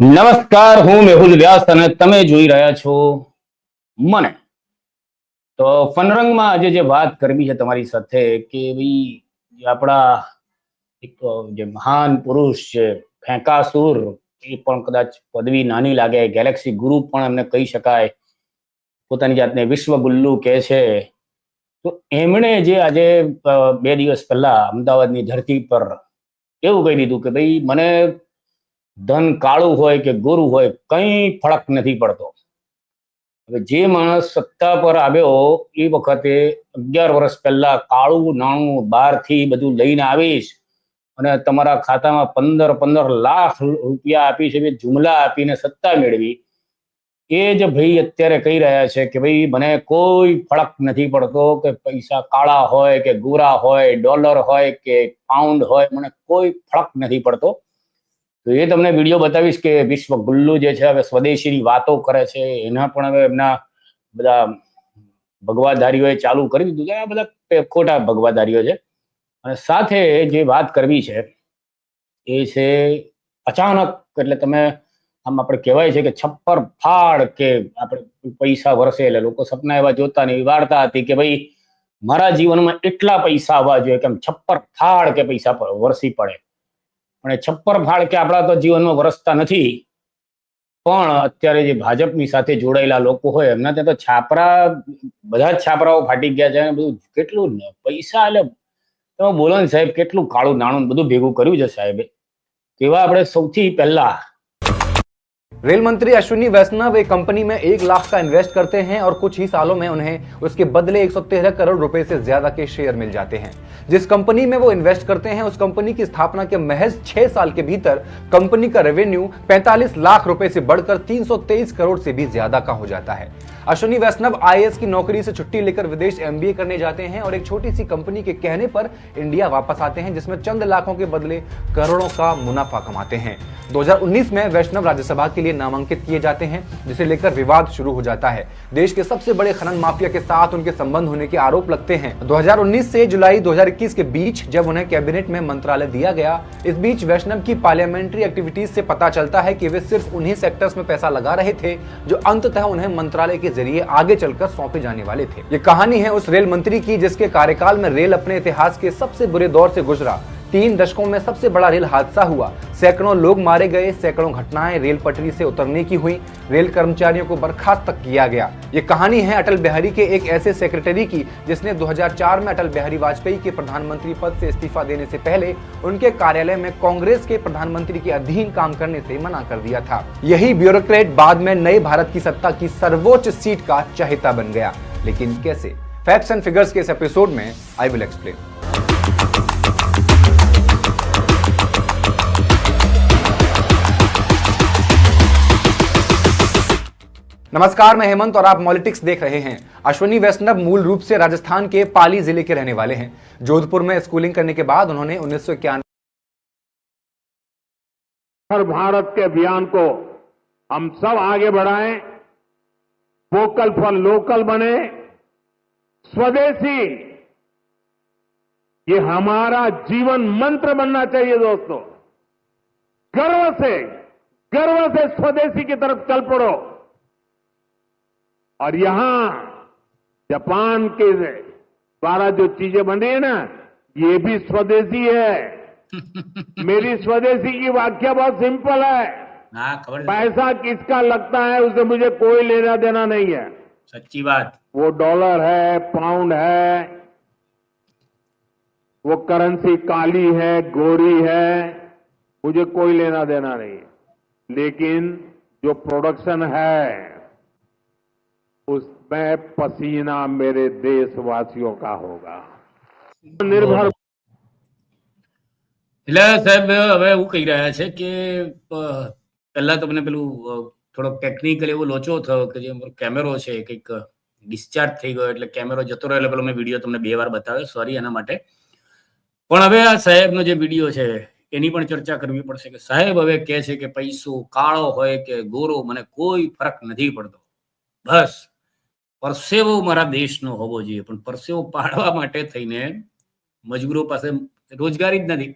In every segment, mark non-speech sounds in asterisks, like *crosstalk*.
નમસ્કાર, હું મેહુલ વ્યાસ અને તમે જોઈ રહ્યા છો મને. તો ફનરંગમાં આજે જે વાત કરવી છે તમારી સાથે કે ભાઈ આપણા એક જે મહાન પુરુષ છે, ફેંકાસુર, એ પણ કદાચ પદવી નાની લાગે, ગેલેક્સી ગુરુ પણ એમને કહી શકાય, પોતાની જાતને વિશ્વ ગુલ્લુ કહે છે. તો એમણે જે આજે બે દિવસ પહેલા અમદાવાદની ધરતી પર એવું કહી દીધું કે ભાઈ, મને ધન કાળું હોય કે ગુરુ હોય, કંઈ ફરક નથી પડતો. હવે જે માણસ સત્તા પર આવ્યો, એ વખતે અગિયાર વર્ષ પહેલા કાળું નાણું બહારથી બધું લઈને આવીશ અને તમારા ખાતામાં પંદર પંદર લાખ રૂપિયા આપી છે જુમલા આપીને સત્તા મેળવી. એ જ ભાઈ અત્યારે કહી રહ્યા છે કે ભાઈ, મને કોઈ ફરક નથી પડતો કે પૈસા કાળા હોય કે ગોરા હોય, ડોલર હોય કે પાઉન્ડ હોય, મને કોઈ ફરક નથી પડતો. તો એ તમને વીડિયો બતાવીશ કે વિશ્વ ગુલ્લુ જે છે, હવે સ્વદેશીની વાતો કરે છે, એના પણ હવે એમના બધા ભગવાધારીઓએ ચાલુ કરી દીધું આ બધા ખોટા ભગવાધારીઓ છે. અને સાથે જે વાત કરવી છે, એ છે અચાનક, એટલે તમે આમ આપણે કહેવાય છે કે છપ્પર ફાડ કે આપણે પૈસા વરસે, એટલે લોકો સપના એવા જોતા ને એવી વાર્તા હતી કે ભાઈ, મારા જીવનમાં એટલા પૈસા આવવા જોઈએ કે આમ છપ્પર ફાડ કે પૈસા વરસી પડે. એ છપ્પર ફાળ કે આપણા તો જીવનમાં વરસતા નથી. પણ અત્યારે જે ભાજપની સાથે જોડાયેલા લોકો હોય, એમના ત્યાં તો છાપરા, બધા જ છાપરાઓ ફાટી ગયા છે અને બધું કેટલું પૈસા એટલે તમે બોલો ને સાહેબ, કેટલું કાળું નાણું બધું ભેગું કર્યું છે સાહેબે. તેવા આપણે સૌથી પહેલા रेल मंत्री अश्विनी वैष्णव एक कंपनी में एक लाख का इन्वेस्ट करते हैं और कुछ ही सालों में उन्हें उसके बदले 113 करोड़ रुपए से ज़्यादा के शेयर मिल जाते हैं। जिस कंपनी में वो इन्वेस्ट करते हैं, उस कंपनी की स्थापना के महज छह साल के भीतर कंपनी का रेवेन्यू 45 लाख रुपए से बढ़कर 323 करोड़ से भी ज़्यादा का हो जाता है। अश्विनी वैष्णव आईएएस की नौकरी से छुट्टी लेकर विदेश एमबीए करने जाते हैं और एक छोटी सी कंपनी के कहने पर इंडिया वापस आते हैं, जिसमें चंद लाखों के बदले करोड़ों का मुनाफा कमाते हैं। 2019 में वैष्णव राज्यसभा के लिए नामांकित किए जाते हैं, जिसे लेकर विवाद शुरू हो जाता है। देश के सबसे बड़े खनन माफिया के साथ उनके संबंध होने के आरोप लगते हैं। 2019 से जुलाई 2021 के बीच जब उन्हें कैबिनेट में मंत्रालय दिया गया, इस बीच वैष्णव की पार्लियामेंट्री एक्टिविटीज़ से पता चलता है कि वे सिर्फ़ उन्हीं सेक्टर्स में पैसा लगा रहे थे, जो अंततः उन्हें मंत्रालय के जरिए आगे चलकर सौंपे जाने वाले थे ये कहानी है उस रेल मंत्री की जिसके कार्यकाल में रेल अपने इतिहास के सबसे बुरे दौर से गुजरा तीन दशकों में सबसे बड़ा रेल हादसा हुआ। सैकड़ों लोग मारे गए, सैकड़ों घटनाएँ रेल पटरी से उतरने की हुई। रेल कर्मचारियों को बर्खास्त तक किया गया। ये कहानी है अटल बिहारी के एक ऐसे सेक्रेटरी की, जिसने 2004 में अटल बिहारी वाजपेयी के प्रधानमंत्री पद से इस्तीफा देने से पहले उनके कार्यालय में कांग्रेस के प्रधानमंत्री के अधीन काम करने से मना कर दिया था। यही ब्यूरोक्रेट बाद में नए भारत की सत्ता की सर्वोच्च सीट का चहेता बन गया। लेकिन कैसे? फैक्ट्स एंड फिगर्स के इस एपिसोड में आई विल एक्सप्लेन नमस्कार, मैं हेमंत और आप पॉलिटिक्स देख रहे हैं। अश्विनी वैष्णव मूल रूप से राजस्थान के पाली ज़िले के रहने वाले हैं। जोधपुर में स्कूलिंग करने के बाद उन्होंने उन्नीस हर भारत के अभियान को हम सब आगे बढ़ाएँ वोकल फॉर लोकल बने। स्वदेशी, ये हमारा जीवन मंत्र बनना चाहिए दोस्तों। गर्व से गर्व से स्वदेशी की तरफ़ चल पड़ो। और यहाँ जापान के द्वारा जो चीज़ें बनी है ना ये भी स्वदेशी है। *laughs* मेरी स्वदेशी की व्याख्या बहुत सिंपल है। हाँ, पैसा किसका लगता है उसे मुझे कोई लेना देना नहीं है। सच्ची बात। वो डॉलर है पाउंड है वो करेंसी काली है गोरी है मुझे कोई लेना देना नहीं है। लेकिन जो प्रोडक्शन है उसमें पसीना मेरे देशवासियों का होगा निर्भर એટલે સાહેબ હવે એવું કહી રહ્યા છે કે અ, પહેલા તમને પેલું અ, થોડો ટેકનિકલ એવો લોચો થયો કે જે કેમેરો છે કંઈક ડિસ્ચાર્જ થઈ ગયો એટલે કેમેરો જતો રહ્યો એટલે પેલો મેં વિડીયો તમને બે વાર બતાવ્યો સોરી એના માટે પણ હવે આ સાહેબનો જે વિડીયો છે એની પણ ચર્ચા કરવી પડશે કે સાહેબ હવે કહે છે કે પૈસો કાળો હોય કે ગોરો મને કોઈ ફરક નથી પડતો બસ પરસેવો મારા દેશનો હોવો જોઈએ, પણ પરસેવો પાડવા માટે થઈને મજૂરો પાસે રોજગારી જ નથી.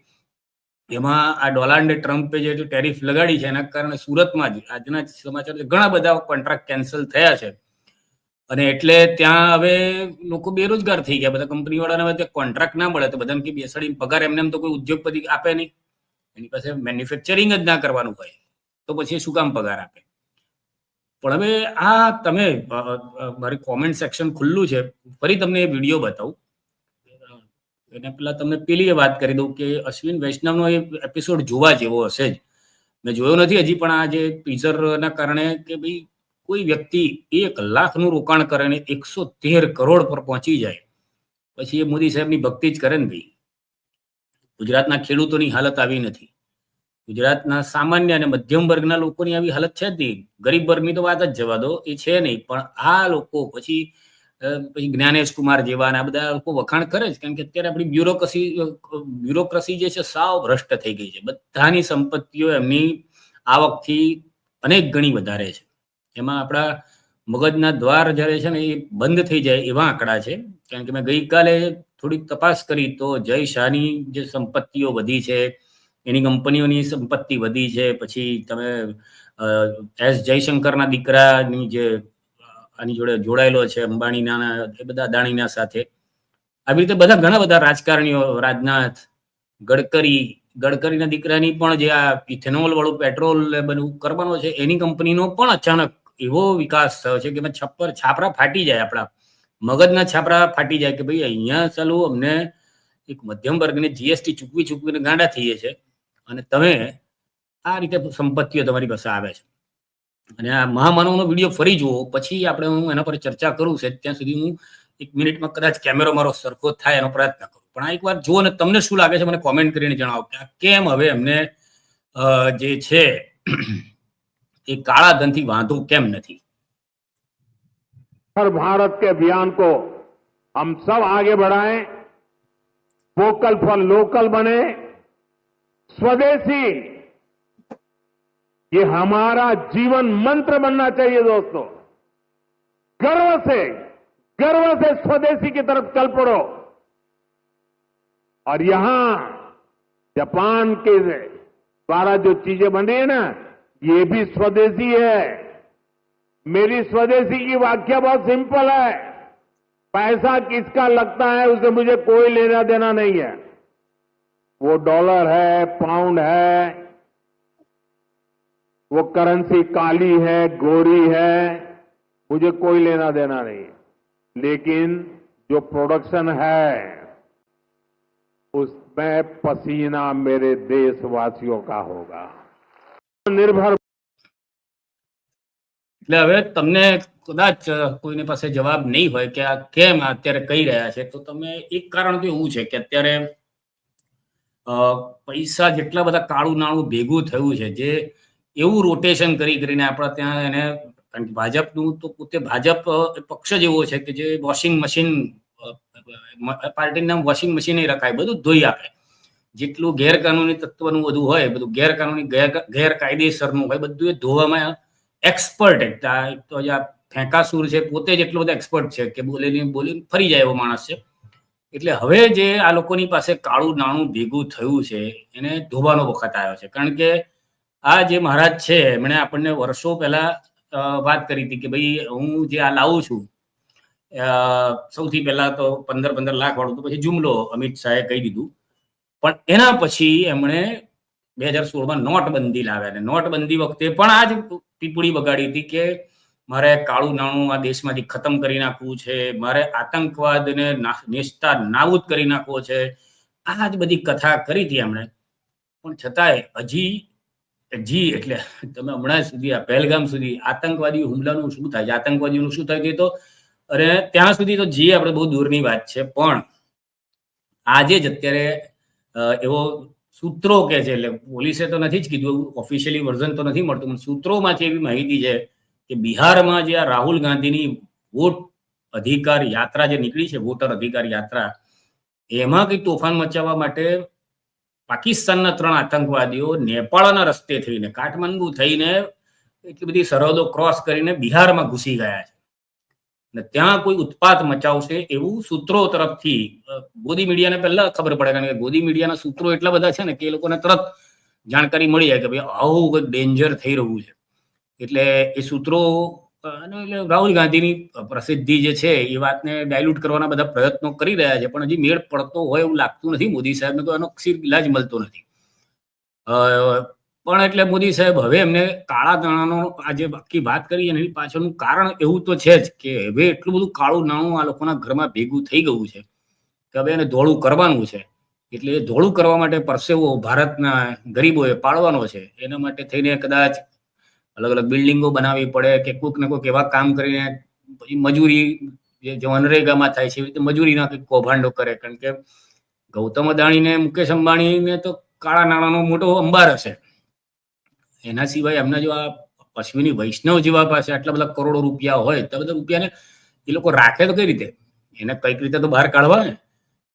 એમાં આ ડોનાલ્ડ ટ્રમ્પે જે ટેરિફ લગાડી છે, એના કારણે સુરતમાં જ આજના સમાચાર ઘણા બધા કોન્ટ્રાક્ટ કેન્સલ થયા છે. અને એટલે ત્યાં હવે લોકો બેરોજગાર થઈ ગયા, બધા કંપની વાળાને હવે કોન્ટ્રાક્ટ ના મળે, તો બધાને કે બેસાડીને પગાર, એમને એમ તો કોઈ ઉદ્યોગપતિ આપે નહીં. એની પાસે મેન્યુફેક્ચરિંગ જ ના કરવાનું હોય, તો પછી શું કામ પગાર આપે? પણ હવે આ તમે મારી કોમેન્ટ સેક્શન ખુલ્લું છે. ફરી તમને એ વીડિયો બતાવું. એને પેલા તમને પેલી એ વાત કરી દઉં કે અશ્વિન વૈષ્ણવનો એ એપિસોડ જોવા જેવો હશે જ. મેં જોયો નથી હજી, પણ આ જે ટીઝરના કારણે કે ભાઈ કોઈ વ્યક્તિ એક લાખનું રોકાણ કરે ને એકસો તેર કરોડ પર પહોંચી જાય. પછી એ મોદી સાહેબની ભક્તિ જ કરે ને ભાઈ. ગુજરાતના ખેડૂતોની હાલત આવી નથી. ગુજરાતના સામાન્ય અને મધ્યમ વર્ગના લોકોની આવી હાલત છે જ નહીં. ગરીબ વર્ગની તો વાત જ જવા દો, એ છે નહીં. પણ આ લોકો પછી પછી જ્ઞાનેશ કુમાર જેવા આ બધા લોકો વખાણ કરે છે કારણ કે અત્યારે આપણી બ્યુરોક્રસી બ્યુરોક્રસી જે છે સાવ ભ્રષ્ટ થઈ ગઈ છે. બધાની સંપત્તિઓ એમની આવકથી અનેક ગણી વધારે છે. એમાં આપણા મગજના દ્વાર જ્યારે છે ને એ બંધ થઈ જાય એવા આંકડા છે. કારણ કે મેં ગઈકાલે થોડીક તપાસ કરી તો જય શાહની જે સંપત્તિઓ વધી છે એની કંપનીઓની સંપત્તિ વધી છે, પછી તમે એસ જયશંકરના દીકરાની જે, આની જોડે જોડાયેલો છે, અંબાણીના, એ બધા અદાણીના સાથે. આવી રીતે બધા ઘણા બધા રાજકારણીઓ, રાજનાથ, ગડકરી, ગડકરીના દીકરાની પણ જે આ ઇથેનોલ વાળું પેટ્રોલ બધું કરવાનો છે, એની કંપનીનો પણ અચાનક એવો વિકાસ થયો છે કે છપ્પર છાપરા ફાટી જાય આપણા, મગજના છાપરા ફાટી જાય કે ભાઈ અહીંયા ચાલુ અમને એક મધ્યમ વર્ગને જીએસટી ચૂકવી ચૂકવીને ગાંડા થઈએ છે. અને તમે આ રીતે સંપત્તિઓ તમારી પાસે આવે છે અને આ મહામાનવનો વિડીયો ફરી જુઓ પછી આપણે હું એના પર ચર્ચા કરું છે ત્યાં સુધી હું એક મિનિટમાં કદાચ કેમેરો મારો સરખો થાય એનો પ્રયત્ન કરું પણ આ એકવાર જુઓ ને તમને શું લાગે છે મને કોમેન્ટ કરીને જણાવો કે આ કેમ હવે એમને અ, જે છે એ કાળા ધનથી વાંધો કેમ નથી हर भारत के अभियान को हम सब आगे बढ़ाएं वोकल फॉर लोकल बने स्वदेशी। ये हमारा जीवन मंत्र बनना चाहिए दोस्तों। गर्व से गर्व से स्वदेशी की तरफ़ चल पड़ो। और यहाँ जापान के द्वारा जो चीज़ें बन रही है ना, ये भी स्वदेशी है। मेरी स्वदेशी की व्याख्या बहुत सिंपल है। पैसा किसका लगता है, उसे मुझे कोई लेना देना नहीं है। वो डॉलर है पाउंड है वो करेंसी काली है गोरी है मुझे कोई लेना देना नहीं है लेकिन जो प्रोडक्शन है उसमें पसीना मेरे देशवासियों का होगा निर्भर એટલે હવે તમને કદાચ અ, કોઈની પાસે જવાબ નહીં હોય કે આ કેમ આ અત્યારે કહી રહ્યા છે તો તમે એક કારણ તો એવું છે કે અત્યારે અ, પૈસા જેટલા બધા કાળું નાણું ભેગું થયું છે, જે એવું રોટેશન કરી કરીને આપણા ત્યાં એને, કારણ કે ભાજપનું તો પોતે ભાજપ પક્ષ જ એવો છે કે જે વોશિંગ મશીન પાર્ટીનું નામ વોશિંગ મશીન રખાય, બધું ધોઈ આપે. જેટલું ગેરકાનૂની તત્વનું બધું હોય બધું ગેરકાનૂની ગેર- ગેરકાયદેસરનું હોય, બધું એ ધોવામાં એક્સપર્ટ એક તો ફેંકાસુર છે, પોતે જ એટલો બધો એક્સપર્ટ છે કે બોલીને બોલીને ફરી જાય એવો માણસ છે. એટલે હવે જે આ લોકોની પાસે કાળું નાણું ભેગું થયું છે, એને ધોવાનો વખત આવ્યો છે. કારણ કે આ જે મહારાજ છે, એમણે આપણને વર્ષો પહેલા વાત કરી હતી કે ભાઈ હું જે આ લાવું છું સૌથી પહેલા તો પંદર પંદર લાખ વાળું તો પછી જુમલો અમિત શાહે કહી દીધું. પણ એના પછી એમણે બે હજાર સોળમાં નોટબંધી લાવ્યા અને નોટબંધી વખતે પણ આ જ પીપળી બગાડી હતી કે મારે કાળું નાણું આ દેશમાંથી ખતમ કરી નાખવું છે, મારે આતંકવાદને નેસ્તા નાબૂદ કરી નાખવો છે, આ જ બધી કથા કરી હતી એમણે. પણ છતાંય હજી જી એટલે તમે હમણાં સુધી આ પહેલગામ સુધી આતંકવાદી હુમલાનું શું થાય છે? આતંકવાદીઓનું શું થાય તો, અરે ત્યાં સુધી તો જી આપણે બહુ દૂરની વાત છે, પણ આજે જ અત્યારે એવો સૂત્રો કે છે, એટલે પોલીસે તો નથી જ કીધું, ઓફિશિયલી વર્ઝન તો નથી મળતું, પણ સૂત્રોમાંથી એવી માહિતી છે કે બિહારમાં જે આ રાહુલ ગાંધીની વોટ અધિકાર યાત્રા જે નીકળી છે વોટર અધિકાર યાત્રા, એમાં કંઈ તોફાન મચાવવા માટે પાકિસ્તાનના ત્રણ આતંકવાદીઓ નેપાળના રસ્તે થઈને, કાઠમંડુ થઈને એટલી બધી સરહદો ક્રોસ કરીને બિહારમાં ઘૂસી ગયા છે. અને ત્યાં કોઈ ઉત્પાત મચાવશે એવું સૂત્રો તરફથી ગોદી મીડિયાને પહેલા ખબર પડે, કારણ કે ગોદી મીડિયાના સૂત્રો એટલા બધા છે ને કે એ લોકોને તરત જાણકારી મળી જાય કે ભાઈ આવું કંઈક ડેન્જર થઈ રહ્યું છે. એટલે એ સૂત્રો અને રાહુલ ગાંધીની પ્રસિદ્ધિ જે છે, એ વાતને ડાયલ્યુટ કરવાના બધા પ્રયત્નો કરી રહ્યા છે, પણ હજી મેળ પડતો હોય એવું લાગતું નથી. મોદી સાહેબને તો એનો ક્ષીર ઇલાજ મળતો નથી. પણ એટલે મોદી સાહેબ હવે એમને કાળા નાણાંનો આજે બાકી વાત કરી એની પાછળનું કારણ એવું તો છે જ કે હવે એટલું બધું કાળું નાણું આ લોકોના ઘરમાં ભેગું થઈ ગયું છે કે હવે એને ધોળું કરવાનું છે. એટલે એ ધોળું કરવા માટે પરસેવો ભારતના ગરીબોએ પાડવાનો છે. એના માટે થઈને કદાચ અલગ અલગ બિલ્ડિંગો બનાવવી પડે કે કોઈક ને કોઈક એવા કામ કરીને પછી મજૂરી જે મનરેગામાં થાય છે એવી રીતે મજૂરીના કંઈક કૌભાંડો કરે. કારણ કે ગૌતમ અદાણીને, મુકેશ અંબાણીને તો કાળા નાણાંનો મોટો અંબાર હશે. એના સિવાય એમના જો આ અશ્વિની વૈષ્ણવ જેવા પાસે આટલા બધા કરોડો રૂપિયા હોય, તો બધા રૂપિયાને એ લોકો રાખે તો કઈ રીતે? એને કંઈક રીતે તો બહાર કાઢવા ને?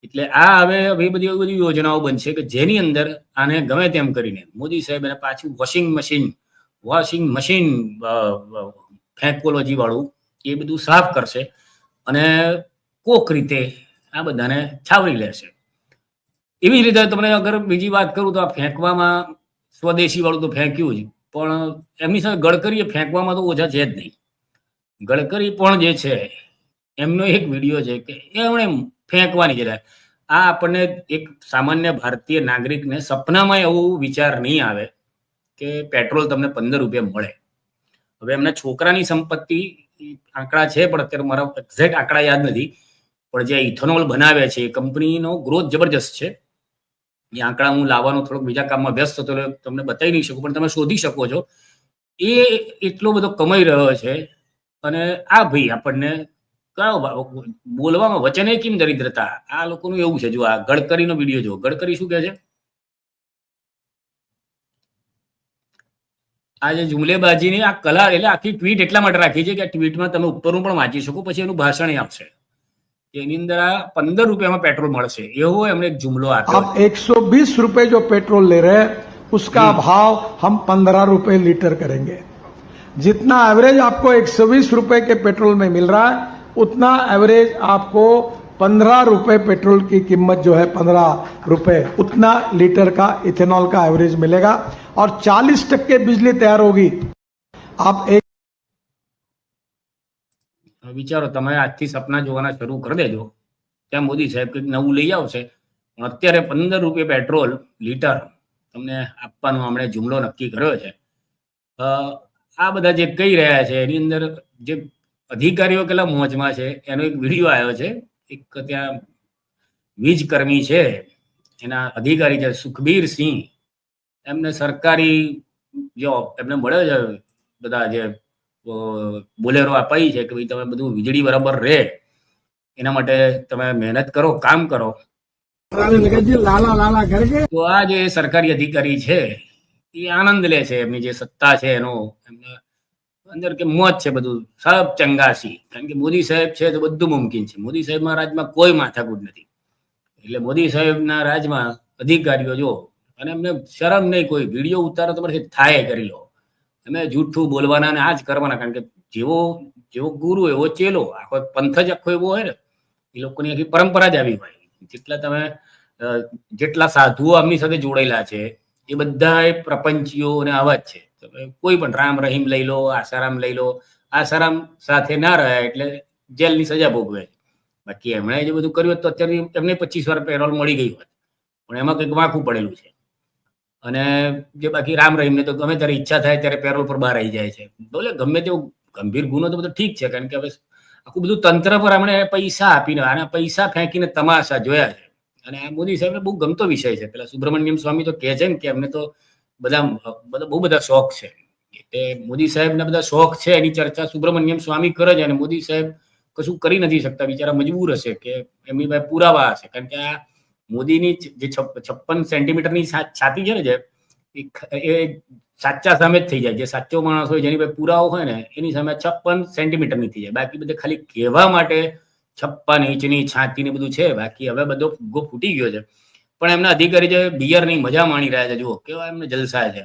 એટલે આ હવે હવે બધી એવી બધી યોજનાઓ બનશે કે જેની અંદર આને ગમે તેમ કરીને મોદી સાહેબ એને પાછું વોશિંગ મશીન વોશિંગ મશીન ફેંકોલોજી વાળું એ બધું સાફ કરશે અને કોક રીતે આ બધાને છાવરી લેશે. એવી રીતે તમને અગર બીજી વાત કરું તો આ ફેંકવામાં સ્વદેશી વાળું તો ફેંક્યું જ, પણ એમની સાથે ગડકરીએ ફેંકવામાં તો ઓછા છે જ નહીં. ગડકરી પણ જે છે, એમનો એક વીડિયો છે કે એમણે ફેંકવાની જરા આ આપણને એક સામાન્ય ભારતીય નાગરિકને સપનામાં એવું વિચાર નહીં આવે કે પેટ્રોલ તમને પંદર રૂપિયા મળે. હવે એમના છોકરાની સંપત્તિ આંકડા છે, પણ અત્યારે મારા એક્ઝેક્ટ આંકડા યાદ નથી. પણ જે ઇથોનોલ બનાવે છે, એ કંપનીનો ગ્રોથ જબરજસ્ત છે. એ આંકડા હું લાવવાનો થોડોક બીજા કામમાં વ્યસ્ત હતો તમને બતાવી નહીં શકું, પણ તમે શોધી શકો છો. એ એટલો બધો કમાઈ રહ્યો છે અને આ ભાઈ આપણને કયો બોલવામાં વચને કેમ દરિદ્રતા? આ લોકોનું એવું છે, જો આ ગડકરીનો વીડિયો જો ગડકરી શું કહે છે? આ જે જુમલેબાજીની આ કલા એટલે આખી ટ્વીટ એટલા માટે રાખી છે કે આ ટ્વીટમાં તમે ઉપરનું પણ વાંચી શકો પછી એનું ભાષણ આપશે કે એની અંદર આ પંદર રૂપિયામાં પેટ્રોલ મળશે એવો એમણે એક જુમલો આપ્યો आप 120 रुपए जो पेट्रोल ले रहे हैं उसका भाव हम 15 रुपए लीटर करेंगे जितना एवरेज आपको 120 रुपए के पेट्रोल में मिल रहा है उतना एवरेज आपको 15 रुपए पेट्रोल की कीमत जो है 15 रुपए उतना लीटर का इथेनॉल का एवरेज मिलेगा और 40 टक्के बिजली तैयार होगी आप एक હવે વિચારો તમે આજથી સપના જોવાના શરૂ કરી દેજો ત્યાં મોદી સાહેબ કંઈક નવું લઈ આવશે પણ અત્યારે પંદર રૂપિયા પેટ્રોલ લીટર તમને આપવાનો હમણે જુમલો નક્કી કર્યો છે અ, આ બધા જે કહી રહ્યા છે એની અંદર જે અધિકારીઓ કેટલા મોજમાં છે એનો એક વિડીયો આવ્યો છે એક ત્યાં વીજ કર્મી છે, એના અધિકારી છે, સુખબીર સિંહ. એમને સરકારી જો એમને મળે છે બધા જે બોલેરો અપાઈ છે કે ભાઈ તમે બધું વીજળી બરાબર રહે. એના માટે તમે મહેનત કરો, કામ કરો. તો આ જે સરકારી અધિકારી છે, એ આનંદ લે છે, એમની જે સત્તા છે એનો. એમને અંદર કે મોત છે બધું, સબ ચંગાસી. કારણ કે મોદી સાહેબ છે તો બધું મુમકિન છે. મોદી સાહેબના રાજમાં કોઈ માથાકૂટ નથી. એટલે મોદી સાહેબના રાજમાં અધિકારીઓ જો, અને એમને શરમ નહીં કોઈ, વીડિયો ઉતારો તમારે થાય કરી લો. તમે જૂઠું બોલવાના અને આ જ કરવાના, કારણ કે જેવો જેવો ગુરુ એવો ચેલો, આખો પંથ જ આખો એવો હોય ને, એ લોકોની આખી પરંપરા જ આવી હોય. જેટલા તમે જેટલા સાધુઓ આમની સાથે જોડાયેલા છે, એ બધા પ્રપંચીઓ અને આવા જ છે. કોઈ પણ રામ રહીમ લઈ લો આસારામ લઈ લો આસારામ સાથે ના રહ્યા એટલે જેલની સજા ભોગવે. બાકી એમણે જે બધું કર્યું તો અત્યારે એમને પચીસ વાર પેરોલ મળી ગઈ હોત. પણ એમાં કંઈક વાંકું પડેલું છે. અને જે બાકી રામ રહીમને તો ગમે ત્યારે ઈચ્છા થાય ત્યારે પેરોલ પર બહાર આવી જાય છે. બોલે ગમે તેવો ગંભીર ગુનો તો બધો ઠીક છે, કારણ કે હવે આખું બધું તંત્ર પર એમણે પૈસા આપીને અને પૈસા ફેંકીને તમાશા જોયા છે. અને આ મોદી સાહેબને બહુ ગમતો વિષય છે. પેલા સુબ્રમણ્યમ સ્વામી તો કહે છે ને કે એમને તો બધા બધા બહુ બધા શોખ છે. એટલે મોદી સાહેબના બધા શોખ છે, એની ચર્ચા સુબ્રમણ્યમ સ્વામી કરે છે અને મોદી સાહેબ કશું કરી નથી શકતા. બિચારા મજબૂર હશે કે એમની પાસે પુરાવા હશે. કારણ કે આ મોદીની જે છપ- છપ્પન સેન્ટીમીટરની છાતી છે ને જે, એ એ સાચા સામે જ થઈ જાય. જે સાચો માણસ હોય, જેની પાસે પુરાવો હોય ને, એની સામે છપ્પન સેન્ટીમીટરની થઈ જાય. બાકી બધે ખાલી કહેવા માટે છપ્પન ઇંચની છાતી ને બધું છે. બાકી હવે બધો ફુગ્ગો ફૂટી ગયો છે. પણ એમના અધિકારી જે બિયરની મજા માણી રહ્યા છે જુઓ કેવા એમને જલસા છે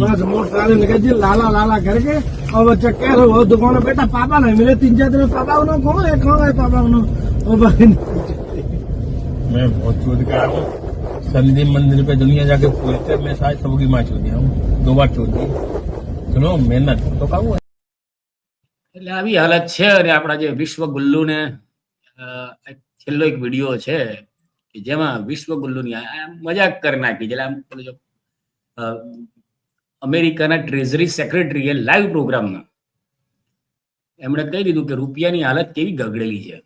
बस मोटरसाइकिल निकल जी लाला लाला करके और वो चक्के से वो दुकान में बेटा पापा नहीं मिले तीन चार दिन में पापा उन्होंने कौन है कौन है पापा उन्होंने वो भाई मैं बहुत चोट गया हूँ शनिदेव मंदिर पे दुनिया जाके पूछते मैं शायद सबकी माँ चोट दिया हूँ दो बार चोट दी चलो मेहनत तो काबू है એટલે આવી હાલત છે અને આપણા જે વિશ્વ ગુલ્લુને અ, એક છેલ્લો એક વિડીયો છે કે જેમાં વિશ્વગુલ્લુની મજાક કરી નાખી એટલે અમેરિકાના ટ્રેઝરી સેક્રેટરીએ લાઈવ પ્રોગ્રામમાં એમણે કહી દીધું કે રૂપિયાની હાલત કેવી ગગડેલી છે.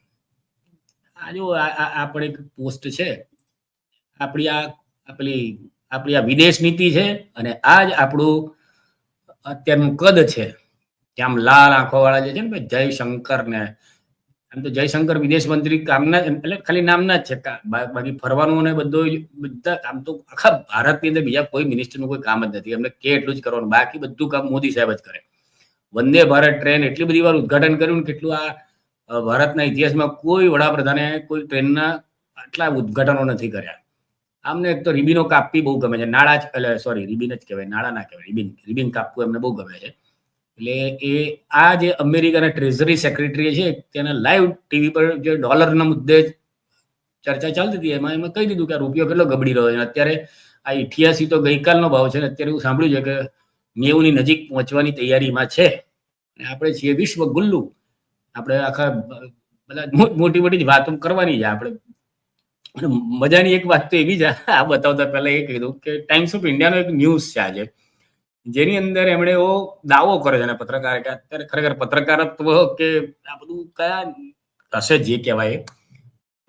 આ જો આ આ- આ પણ એક પોસ્ટ છે. આપણી આ આ આપણી આ વિદેશ નીતિ છે અને આ જ આપણું અત્યારનું કદ છે. કે આમ લાલ આંખો વાળા જે છે ને જયશંકર ને આમ તો જયશંકર વિદેશ મંત્રી કામના એટલે ખાલી નામના જ છે. બાકી ફરવાનું ને બધું બધા કામ તો આખા ભારતની અંદર બીજા કોઈ મિનિસ્ટરનું કોઈ કામ જ નથી. એમને કે એટલું જ કરવાનું. બાકી બધું કામ મોદી સાહેબ જ કરે. વંદે ભારત ટ્રેન એટલી બધી વાર ઉદઘાટન કર્યું ને કેટલું આ ભારતના ઇતિહાસમાં કોઈ વડાપ્રધાને કોઈ ટ્રેનના આટલા ઉદઘાટનો નથી કર્યા. આમને એક તો રિબીનો કાપવી બહુ ગમે છે. નાળા જ સોરી રીબીન જ કહેવાય. નાળા ના કહેવાય. રીબીન, રિબીન કાપવું એમને બહુ ગમે છે. એટલે એ આ જે અમેરિકાના ટ્રેઝરી સેક્રેટરી છે, તેને લાઈવ ટીવી પર જે ડોલરના મુદ્દે ચર્ચા ચાલતી હતી, એમાં એમાં કહી દીધું કે આ રૂપિયો કેટલો ગબડી રહ્યો છે. અત્યારે આ ઇઠિયાસી તો ગઈકાલનો ભાવ છે ને, અત્યારે એવું સાંભળ્યું છે કે નેવુંની નજીક પહોંચવાની તૈયારીમાં છે. આપણે છીએ વિશ્વ ગુલ્લુ. આપણે આખા બધા મોટી મોટી વાતો કરવાની છે આપણે. મજાની એક વાત તો એવી છે, આ બતાવતા પહેલા એ કીધું કે ટાઈમ્સ ઓફ ઇન્ડિયાનો એક ન્યૂઝ છે આજે. જેની અંદર એમણે એવો દાવો કરે છે પત્રકાર કે અત્યારે ખરેખર પત્રકારત્વ કે આ બધું કયા હશે જે કહેવાય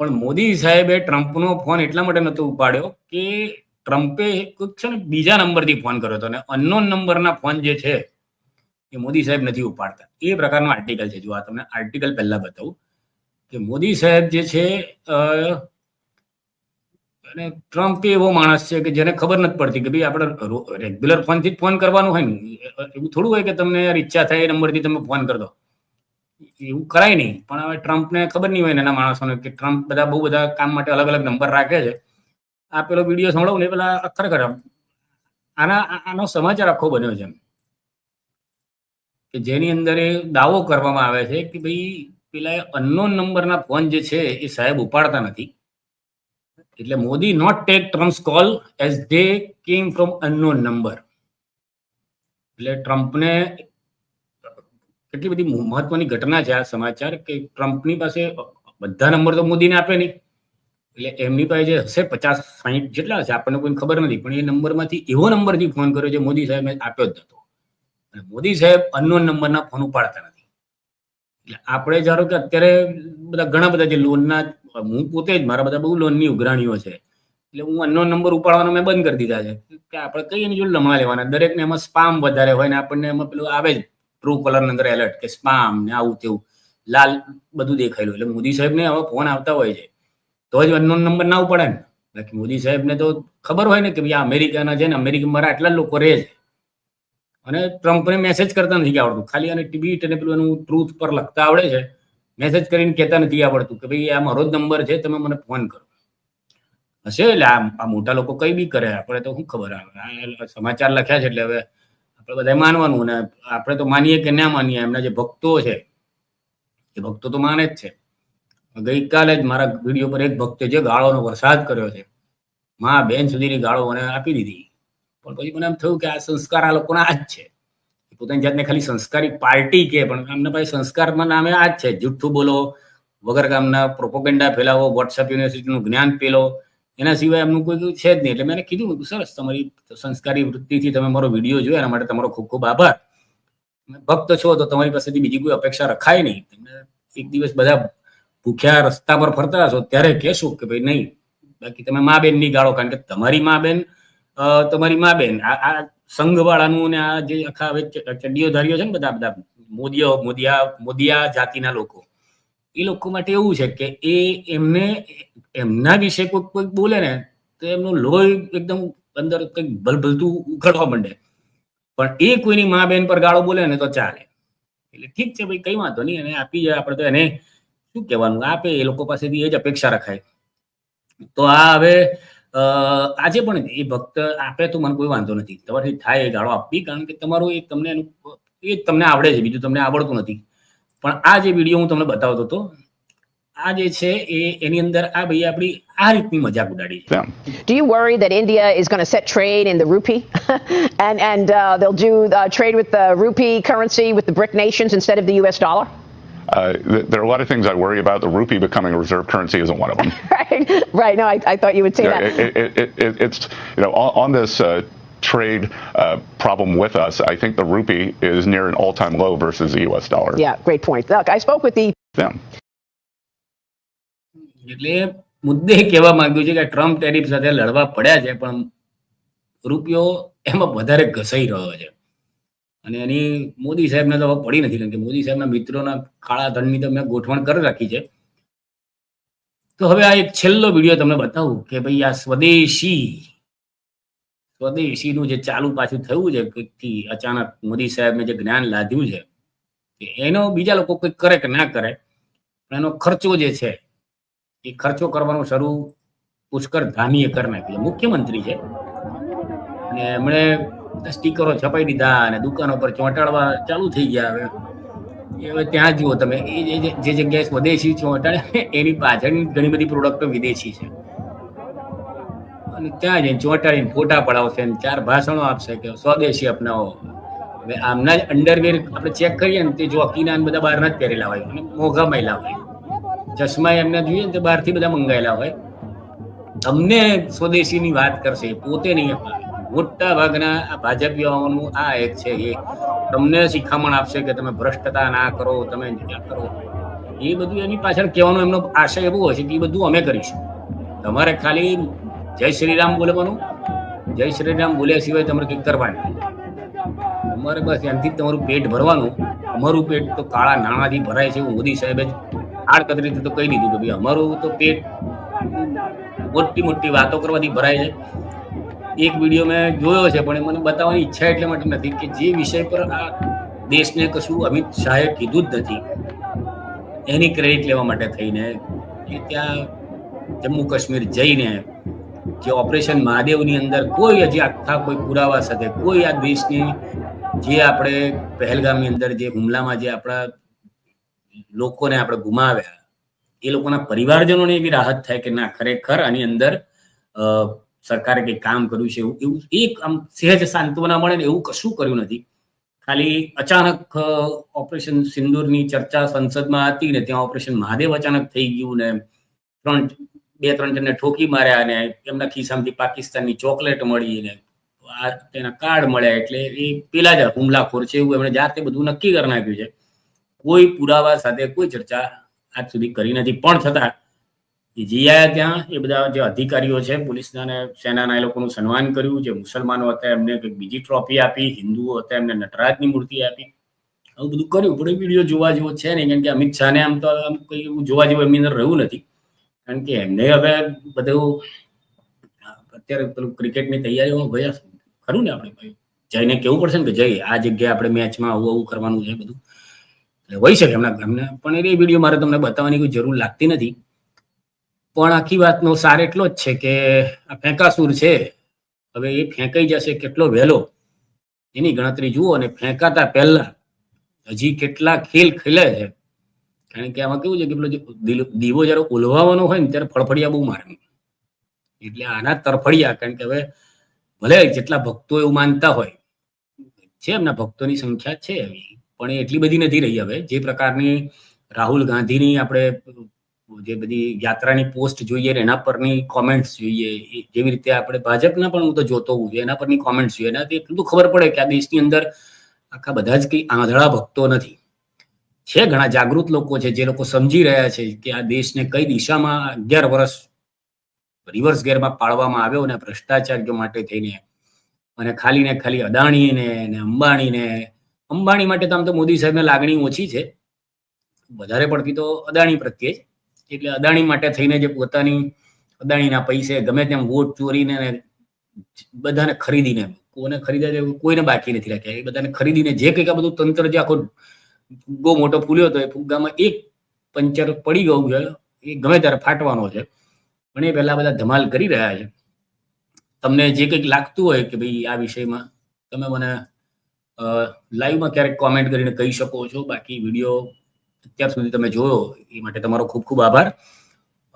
પણ મોદી સાહેબે ટ્રમ્પનો ફોન એટલા માટે નહોતો ઉપાડ્યો કે ટ્રમ્પે છે ને બીજા નંબરથી ફોન કર્યો હતો અને અનનોન નંબરના ફોન જે છે એ મોદી સાહેબ નથી ઉપાડતા. એ પ્રકારનો આર્ટિકલ છે. જો આ તમને આર્ટિકલ પહેલા બતાવું કે મોદી સાહેબ જે છે અને ટ્રમ્પ એવો માણસ છે કે જેને ખબર નથી પડતી કે ભાઈ આપણે રેગ્યુલર ફોનથી જ ફોન કરવાનું હોય ને એવું થોડું હોય કે તમને યાર ઈચ્છા થાય એ નંબરથી તમે ફોન કરી દો. એવું કરાય નહીં, પણ હવે ટ્રમ્પને ખબર નહીં હોય એના માણસોને કે ટ્રમ્પ બધા બહુ બધા કામ માટે અલગ અલગ નંબર રાખે છે. આ પેલો વીડિયો સંભળાવું ને પેલા ખરેખર આના, આનો સમાચાર આખો બન્યો છે કે જેની અંદર એ દાવો કરવામાં આવે છે કે ભાઈ પેલા અનનોન નંબરના ફોન જે છે એ સાહેબ ઉપાડતા નથી. એટલે Modi not take Trump's call as they came from unknown number એટલે ટ્રમ્પને કેટલી બધી મહત્વની ઘટના છે આ સમાચાર કે ટ્રમ્પની પાસે બધા નંબર તો મોદીને આપે નહીં. એટલે એમની પાસે જે હશે પચાસ, સાહીઠ જેટલા હશે, આપણને કોઈ ખબર નથી, પણ એ નંબરમાંથી એવો નંબરથી ફોન કર્યો જે મોદી સાહેબે આપ્યો જ અને મોદી સાહેબ અનનોન નંબરના ફોન ઉપાડતા નથી. એટલે આપણે ધારો કે અત્યારે બધા ઘણા બધા જે લોનના હું પોતે જ, મારા બધા બહુ લોનની ઉઘરાણીઓ છે. એટલે હું અનનો નંબર ઉપાડવાનો મેં બંધ કરી દીધા છે. કે આપણે કઈ એની જો લમા લેવાના? દરેકને એમાં સ્પામ વધારે હોય ને આપણને એમાં પેલું આવે જ. ટ્રુ કલર અંદર એલર્ટ કે સ્પામ ને આવું તેવું. લાલ બધું દેખાયેલું એટલે મોદી સાહેબને હવે ફોન આવતા હોય છે. તો જ અનનોન નંબર ના ઉપાડે ને. બાકી મોદી સાહેબને તો ખબર હોય ને કે ભાઈ આ અમેરિકાના છે ને અમેરિકામાં મારા આટલા લોકો રહે છે. અને ટ્રમ્પને મેસેજ કરતા નથી આવડતું. ખાલી અને ટીબીટ અને પેલું એનું ટ્રુથ પર લખતા આવડે છે. મેસેજ કરીને કહેતા નથી આવડતું કે ભાઈ, આ મારો જ નંબર છે, તમે મને ફોન કરો. હશે એટલે આ મોટા લોકો કઈ બી કરે, આપણે તો શું ખબર આવે? સમાચાર લખ્યા છે એટલે હવે આપણે બધા માનવાનું ને આપણે તો માનીએ કે ના માનીએ, એમના જે ભક્તો છે, એ ભક્તો તો માને જ છે. ગઈકાલે જ મારા વીડિયો પર એક ભક્તે જે ગાળોનો વરસાદ કર્યો છે, માં બેન સુધીની ગાળો મને આપી દીધી. પણ પછી મને એમ થયું કે આ સંસ્કાર આ લોકોના આ જ છે. પોતાની જાતને ખાલી સંસ્કારી પાર્ટી કે, પણ એમના પાસે સંસ્કારમાં નામે આ જ છે. જુઠ્ઠું બોલો, વગર કામના પ્રોપોગેન્ડા ફેલાવો વોટ્સએપ યુનિવર્સિટીનું જ્ઞાન પેલો, એના સિવાય એમનું કોઈ છે જ નહીં. એટલે મેં કીધું સરસ, તમારી સંસ્કારી વૃત્તિથી તમે મારો વીડિયો જોયો, એના માટે તમારો ખૂબ ખૂબ આભાર. ભક્ત છો તો તમારી પાસેથી બીજી કોઈ અપેક્ષા રખાય નહીં. તમે એક દિવસ બધા ભૂખ્યા રસ્તા પર ફરતા હશો, ત્યારે કહેશો કે ભાઈ નહીં, બાકી તમે મા બેનની ગાળો, કારણ કે તમારી મા બેન તમારી મા બેન આ સંઘવાળાનું ને આ જે આખા હવે ચ- ચડ્ડીઓધારીઓ છે ને બધા બધા મોદીઓ, મોદિયા મોદિયા જાતિના લોકો, એ લોકો માટે એવું છે કે એ એમને, એમના વિશે કોઈ કોઈ બોલે ને, તો એમનું લોહી એકદમ અંદર કંઈક ભલભલતું ઉખડવા માંડે. પણ એ કોઈની મા બેન પર ગાળો બોલે ને તો ચાલે. એટલે ઠીક છે ભાઈ, કઈ વાંધો નહીં એને આપી જાય. આપણે તો એને શું કહેવાનું? આપે એ લોકો પાસેથી એ જ અપેક્ષા રખાય. તો આ હવે આજે પણ એ ભક્ત આપે તો મને કોઈ વાંધો નથી તમારાથી થાય એ ગાળો આપવી કારણ કે તમારું એ તમને એનું એ તમને આવડે છે બીજું તમને આવડતું નથી પણ આ જે વીડિયો હું તમને બતાવતો હતો આ જે છે એ એની અંદર આ ભાઈ આપણી આ રીતની મજાક ઉડાડી છે. Do you worry that India is going to set trade in the rupee and and uh, they'll do uh, trade with the rupee currency with the BRIC nations instead of the U.S. dollar? Uh, th- there are a lot of things I worry about. The rupee becoming a reserve currency isn't one of them. *laughs* right, right. No, I, I thought you would say Yeah, that. it, it, it, it, it's you know on, on this uh, trade uh, problem with us. I think the rupee is near an all-time low versus the U.S. dollar. Yeah, great point. Look, I spoke with the Them. એટલે મુદ્દે કહેવા માંગ્યું છે કે Trump tariff સાથે લડવા પડ્યા છે પણ રૂપિયો એમાં વધારે ઘસાઈ રહ્યો છે અને એની મોદી સાહેબને તો પડી નથી, કારણ કે મોદી સાહેબના મિત્રોના કાળા ધનની તો મેં ગોઠવણ કરી રાખી છે. તો હવે આ એક છેલ્લો વીડિયો તમને બતાવું કે ભાઈ આ સ્વદેશી, સ્વદેશીનું જે ચાલુ પાછું થયું છે, કંઈકથી અચાનક મોદી સાહેબને જે જ્ઞાન લાદ્યું છે એનો બીજા લોકો કંઈક કરે કે ના કરે, પણ એનો ખર્ચો જે છે, એ ખર્ચો કરવાનો શરૂ પુષ્કર ધામીએ કરી નાખ્યું મુખ્યમંત્રી છે. અને એમણે સ્ટીકરો છપાઈ દીધા અને દુકાનો પર ચોંટાડવા ચાલુ થઈ ગયા હવે. હવે ત્યાં જુઓ તમે, એ જે- જગ્યાએ સ્વદેશી ચોંટાડે, એની પાછળની ઘણી બધી પ્રોડક્ટો વિદેશી છે. અને ત્યાં જઈને ચોંટાડીને ફોટા પડાવશે અને ચાર ભાષણો આપશે કે સ્વદેશી અપનાવો. હવે આમના જ અંડરવેર આપણે ચેક કરીએ ને તે જોકીના બધા બહારના જ પહેરેલા હોય, અને મોંઘા મહિલા હોય. ચશ્મા એમને જોઈએ ને તો બહારથી બધા મંગાયેલા હોય. તમને સ્વદેશીની વાત કરશે, પોતે નહીં અપાવે. મોટા ભાગના ભાજપીઓનું આ એક છે એ તમને શિખામણ આપશે કે તમે ભ્રષ્ટતા ના કરો, તમે કરો. એ બધું એની પાછળ કહેવાનો એમનો આશય એવો છે કે એ બધું અમે કરીશું. તમારે ખાલી જય શ્રી રામ બોલવાનું, જય શ્રી રામ બોલ્યા સિવાય તમારે કંઈક કરવાનું. તમારે બસ એનાથી તમારું પેટ ભરવાનું. અમારું પેટ તો કાળા નાણાંથી ભરાય છે એવું મોદી સાહેબે આડકતરીથી તો કહી દીધું કે ભાઈ અમારું તો પેટ મોટી મોટી વાતો કરવાથી ભરાય છે. એક વીડિયો મેં જોયો છે, પણ મને બતાવવાની ઈચ્છા એટલે માટે નથી કે જે વિષય પર આ દેશને કશું અમિત શાહે કીધું જ નથી, એની ક્રેડિટ લેવા માટે થઈને એ ત્યાં જમ્મુ કાશ્મીર જઈને જે ઓપરેશન મહાદેવની અંદર કોઈ હજી આખા કોઈ પુરાવા સાથે, કોઈ આ દેશની જે આપણે પહેલગામની અંદર જે હુમલામાં જે આપણા લોકોને આપણે ગુમાવ્યા, એ લોકોના પરિવારજનોને એવી રાહત થાય કે ના, ખરેખર આની અંદર સરકારે કંઈક કામ કર્યું છે એવું એવું એક આમ સહેજ સાંત્વના મળે ને એવું કશું કર્યું નથી. ખાલી અચાનક ઓપરેશન સિંદૂરની ચર્ચા સંસદમાં હતી ને ત્યાં ઓપરેશન મહાદેવ અચાનક થઈ ગયું ને ત્રણ, બે, ત્રણ જણને ઠોકી માર્યા અને એમના ખિસ્સામાંથી પાકિસ્તાનની ચોકલેટ મળી ને આ તેના કાર્ડ મળ્યા એટલે એ પેલા જ હુમલાખોર છે એવું એમણે જાતે બધું નક્કી કરી નાખ્યું છે. કોઈ પુરાવા સાથે કોઈ ચર્ચા આજ સુધી કરી નથી. પણ છતાં એ આવ્યા ત્યાં, એ બધા જે અધિકારીઓ છે, પોલીસના અને સેનાના એ લોકોનું સન્માન કર્યું. જે મુસલમાનો હતા, એમને કંઈક બીજી ટ્રોફી આપી, હિન્દુઓ હતા, એમને નટરાજની મૂર્તિ આપી. આવું બધું કર્યું. પણ એ વીડિયો જોવા જેવો છે નહીં. કારણ કે અમિત શાહને આમ તો આમ કંઈ એવું જોવા જેવું એમની અંદર રહ્યું નથી. કારણ કે એમને હવે બધું, અત્યારે પેલું ક્રિકેટની તૈયારીઓમાં ગયા. ખરું ને આપણે ભાઈ? જઈને કેવું પડશે ને કે જઈ, આ જગ્યાએ આપણે મેચમાં આવું આવું કરવાનું છે બધું. એટલે હોઈ શકે એમના એમને પણ એ વીડિયો મારે તમને બતાવવાની કોઈ જરૂર લાગતી નથી. પણ આખી વાતનો સાર એટલો જ છે કે આ ફેંકાસુર છે, હવે એ ફેંકાઈ જશે કેટલો વહેલો? એની ગણતરી જુઓ અને ફેંકાતા પહેલા હજી કેટલા ખેલ ખેલે છે. કારણ કે આમાં કેવું છે કે પેલો દીવો જ્યારે ઓલવાવાનો હોય ને ત્યારે ફળફળિયા બહુ મારે. એટલે આના તરફડિયા, કારણ કે હવે ભલે જેટલા ભક્તો એવું માનતા હોય, છે એમના ભક્તોની સંખ્યા છે એવી, પણ એ એટલી બધી નથી રહી હવે. જે પ્રકારની રાહુલ ગાંધીની આપણે જે બધી યાત્રાની પોસ્ટ જોઈએ એના પરની કોમેન્ટ્સ જોઈએ જેવી રીતે આપણે ભાજપના પણ હું તો જોતો હોઉં છું, એના પરની કોમેન્ટ્સ જોઈએ. એનાથી એટલું તો ખબર પડે કે આ દેશની અંદર આખા બધા જ કંઈ આંધળા ભક્તો નથી. છે ઘણા જાગૃત લોકો છે, જે લોકો સમજી રહ્યા છે કે આ દેશને કઈ દિશામાં અગિયાર વર્ષ, રિવર્સ ગેરમાં પાડવામાં આવ્યો ને ભ્રષ્ટાચાર માટે થઈને અને ખાલી ને ખાલી અદાણીને ને અંબાણીને, અંબાણી માટે તો આમ તો મોદી સાહેબને લાગણી ઓછી છે. વધારે પડતી તો અદાણી પ્રત્યે જ. એટલે અદાણી માટે થઈને જે પોતાની અદાણીના પૈસે ગમે તેમ વોટ ચોરીને બધાને ખરીદીને, કોને ખરીદે કોઈને બાકી નથી રાખ્યા. એ બધાને ખરીદીને જે કંઈક આ બધું તંત્ર જે આખો બહુ મોટો ફૂલ્યો હતો, એ ફુગ્ગામાં એક પંચર પડી ગયું છે, એ ગમે ત્યારે ફાટવાનો છે. પણ એ પહેલા બધા ધમાલ કરી રહ્યા છે. તમને જે કંઈક લાગતું હોય કે ભાઈ આ વિષયમાં, તમે મને લાઈવમાં ક્યારેક કોમેન્ટ કરીને કહી શકો છો. બાકી વીડિયો અત્યાર સુધી તમે જોયો, એ માટે તમારો ખૂબ ખૂબ આભાર.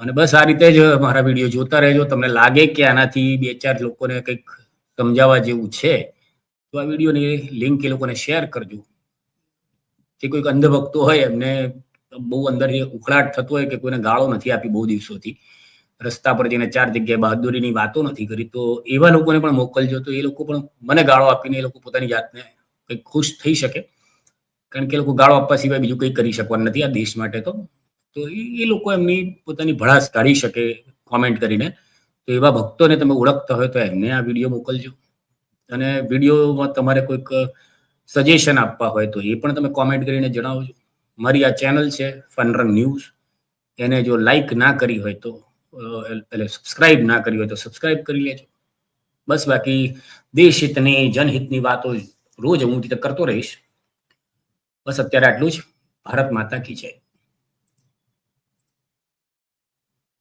અને બસ આ રીતે જ મારા વીડિયો જોતા રહેજો. તમને લાગે કે આનાથી બે ચાર લોકોને કંઈક સમજાવવા જેવું છે, તો આ વિડીયોની લિંક એ લોકોને શેર કરજો. જે કોઈક અંધભક્તો હોય, એમને બહુ અંદર ઉકળાટ થતો હોય કે કોઈને ગાળો નથી આપી બહુ દિવસોથી, રસ્તા પર જઈને ચાર જગ્યાએ બહાદુરીની વાતો નથી કરી, તો એવા લોકોને પણ મોકલજો. તો એ લોકો પણ મને ગાળો આપીને એ લોકો પોતાની જાતને કંઈક ખુશ થઈ શકે. કારણ કે લોકો ગાળો આપવા સિવાય બીજું કંઈ કરી શકવાનું નથી આ દેશ માટે તો. તો એ લોકો એમની પોતાની ભડાસ કાઢી શકે કોમેન્ટ કરીને. તો એવા ભક્તોને તમે ઓળખતા હોય તો એમને આ વીડિયો મોકલજો. અને વિડીયોમાં તમારે કોઈક સજેશન આપવા હોય તો એ પણ તમે કોમેન્ટ કરીને જણાવજો. મારી આ ચેનલ છે ફનરંગ ન્યૂઝ એને જો લાઈક ના કરી હોય તો એટલે સબસ્ક્રાઇબ ના કરી હોય તો સબસ્ક્રાઇબ કરી લેજો. બસ બાકી દેશ હિતની, જનહિતની વાતો રોજ હું રીતે કરતો રહીશ. બસ અત્યારે આટલું જ. ભારત માતા કી જય.